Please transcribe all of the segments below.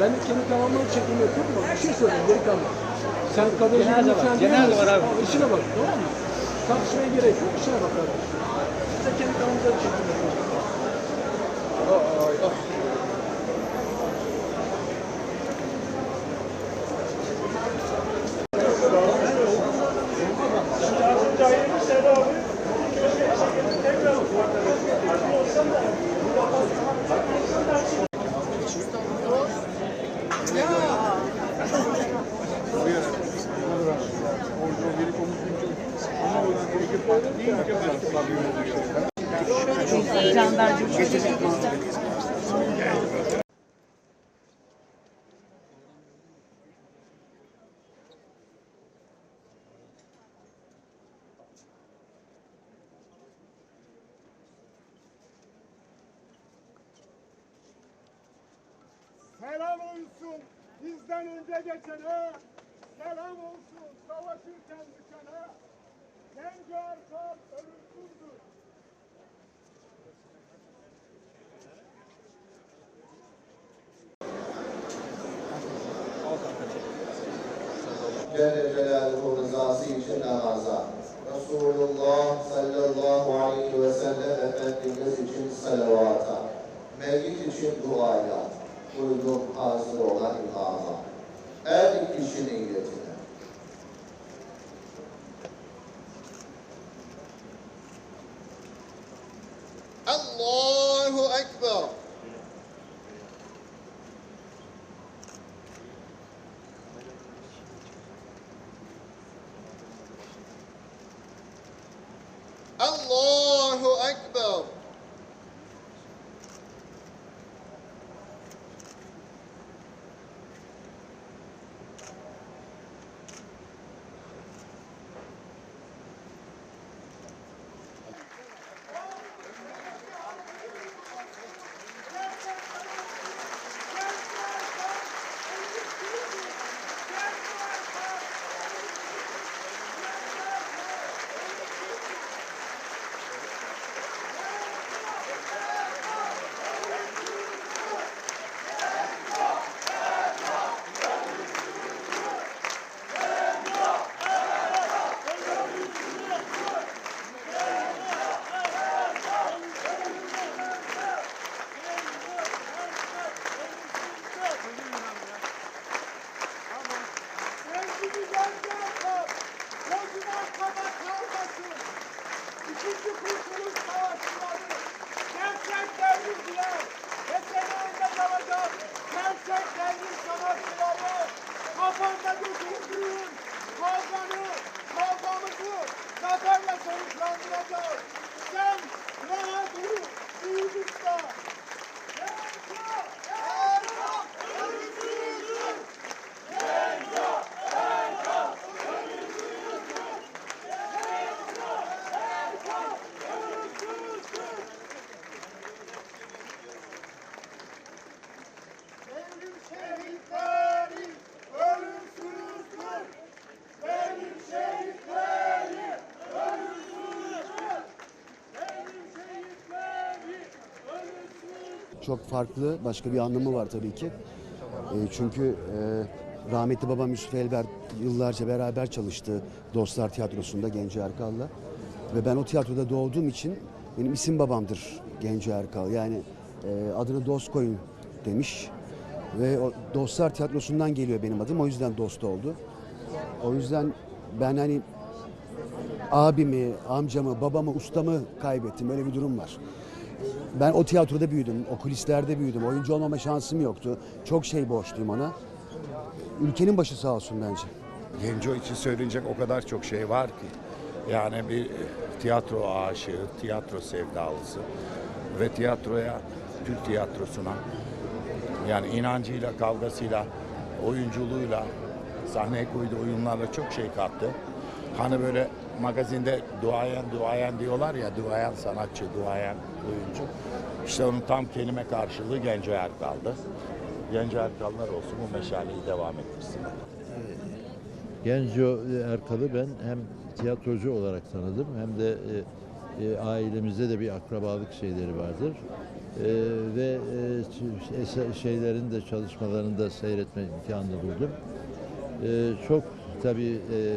Ben kendi tamamlamak çekim yapıyorum bak bir şey söyleyeyim delikanlı. Sen var, lütfen cenaze diyemezsin. var abi. Ama işine bak tamam mı? Tartışmaya gerek yok işine bak kardeşim. Biz de kendi tamamlamak çekim yapıyoruz. Selam olsun bizden önce geçene, selam olsun savaşırken düşene. Genco Erkan ölümsüzdür. Celle Celaluhu rızası için sallallahu aleyhi ve sellem Efendimiz için salavata. Mevlid için duaya. Uygun hazır olan imama. Allah çok farklı başka bir anlamı var tabii ki. E, çünkü e, rahmetli babam Yusuf Elber yıllarca beraber çalıştı Dostlar Tiyatrosu'nda Genco Erkal'la. Ve ben o tiyatroda doğduğum için benim isim babamdır Genco Erkal. Yani e, adını Dost koyun demiş. Ve o Dostlar Tiyatrosu'ndan geliyor benim adım. O yüzden Dost oldu. O yüzden ben hani abimi, amcamı, babamı, ustamı kaybettim. Öyle bir durum var. Ben o tiyatroda büyüdüm, o kulislerde büyüdüm. Oyuncu olmama şansım yoktu. Çok şey borçluyum ona. Ülkenin başı sağ olsun bence. Genco için söyleyecek o kadar çok şey var ki. Yani bir tiyatro aşığı, tiyatro sevdalısı ve tiyatroya, Türk tiyatrosuna yani inancıyla, kavgasıyla, oyunculuğuyla, sahneye koyduğu oyunlarla çok şey kattı. Hani böyle magazinde duayen duayen diyorlar ya, duayen sanatçı, duayen oyuncu. İşte onun tam kelime karşılığı Genco Erkal'dı. Genco Erkal'lar olsun bu meşaleyi devam ettirsinler. Genco Erkal'ı ben hem tiyatrocu olarak tanıdım hem de e, e, ailemizde de bir akrabalık şeyleri vardır. E, ve e, ç- şeylerin de çalışmalarını da seyretme imkanı buldum. E, çok tabii e,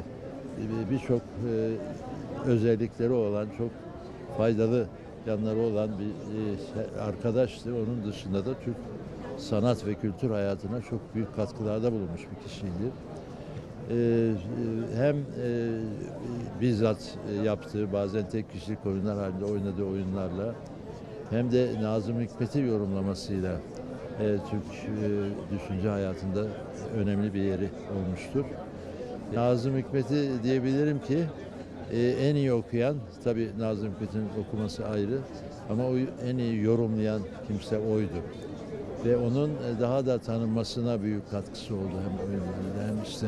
birçok e, özellikleri olan, çok faydalı yanları olan bir e, arkadaştı. Onun dışında da Türk sanat ve kültür hayatına çok büyük katkılarda bulunmuş bir kişiydi. Ee, hem e, bizzat e, yaptığı bazen tek kişilik oyunlar halinde oynadığı oyunlarla hem de Nazım Hikmet'i yorumlamasıyla Türk düşünce hayatında önemli bir yeri olmuştur. Nazım Hikmet'i diyebilirim ki e, en iyi okuyan, tabii Nazım Hikmet'in okuması ayrı ama o en iyi yorumlayan kimse oydu. Ve onun e, daha da tanınmasına büyük katkısı oldu hem oyunlarıyla hem işte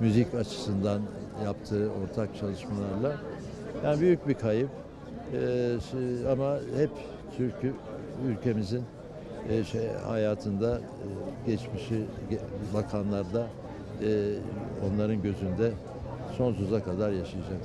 müzik açısından yaptığı ortak çalışmalarla. Yani büyük bir kayıp E, ama hep Türk'ü ülkemizin şey hayatında geçmişi ge- bakanlarda onların gözünde sonsuza kadar yaşayacak.